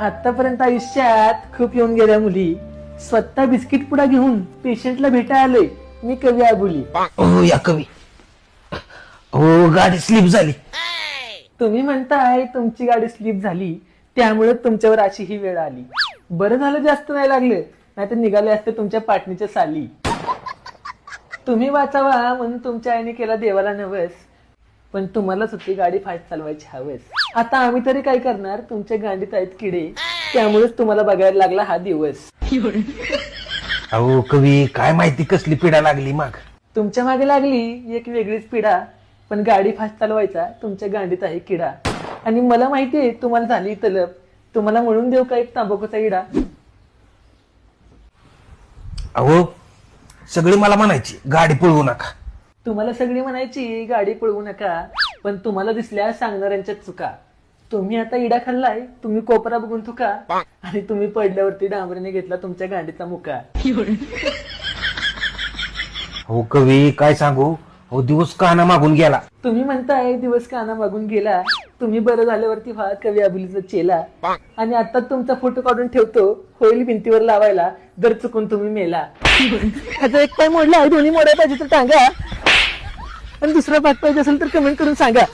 आतापर्यंत आयुष्यात खूप येऊन गेल्या मुली. स्वतः बिस्किट पुडा घेऊन पेशंटला भेटायला. आलोय मी कवी आबुली. हो या कवी. हो गाडी स्लिप झाली. तुम्ही म्हणताय तुमची गाडी स्लिप झाली. त्यामुळे तुमच्यावर अशी ही वेळ आली. बरं झालं जास्त नाही लागलं. नाहीतर निघाले असते तुमच्या पाटणीच्या साली. तुम्ही वाचावा म्हणून तुमच्या आईने केला देवाला नवस. पण तुम्हालाच होती गाडी फास्ट चालवायची हवस आता आम्ही तरी काय करणार? तुमच्या गांडीत आहेत किडे. त्यामुळेच तुम्हाला बघायला लागला हा दिवस. अहो कवी काय माहिती कसली पिढा लागली मग? तुमच्या मागे लागली एक वेगळीच पिढा पण गाडी फास्ट चालवायचा तुमच्या गांडीत आहे किडा. आणि मला माहितीये तुम्हाला झाली तलप तुम्हाला म्हणून देऊ का एक तांबाखूचा इडा? अहो सगळी मला म्हणायची गाडी पळवू नका. तुम्हाला सगळी म्हणायची गाडी पळवू नका पण तुम्हाला दिसल्या सांगणाऱ्यांच्या चुका. तुम्ही आता इडा खाल्लाय तुम्ही कोपरा बघून थुका आणि तुम्ही पडल्यावरती डांबरीने घेतला तुमच्या गांडीचा मुका. हो कवी काय सांगू? हो दिवस काना मागून गेला. तुम्ही म्हणताय दिवस काना मागून गेला. तुम्ही बरं झाल्यावरती व्हा कवी अबुलीचा चेला. आणि आता तुमचा फोटो काढून ठेवतो होईल भिंतीवर लावायला जर चुकून तुम्ही मेला. एक पाय मोडला दोन्ही मोडायला पाहिजे तर सांगा आणि दुसरा भाग पाहिजे असेल तर कमेंट करून सांगा.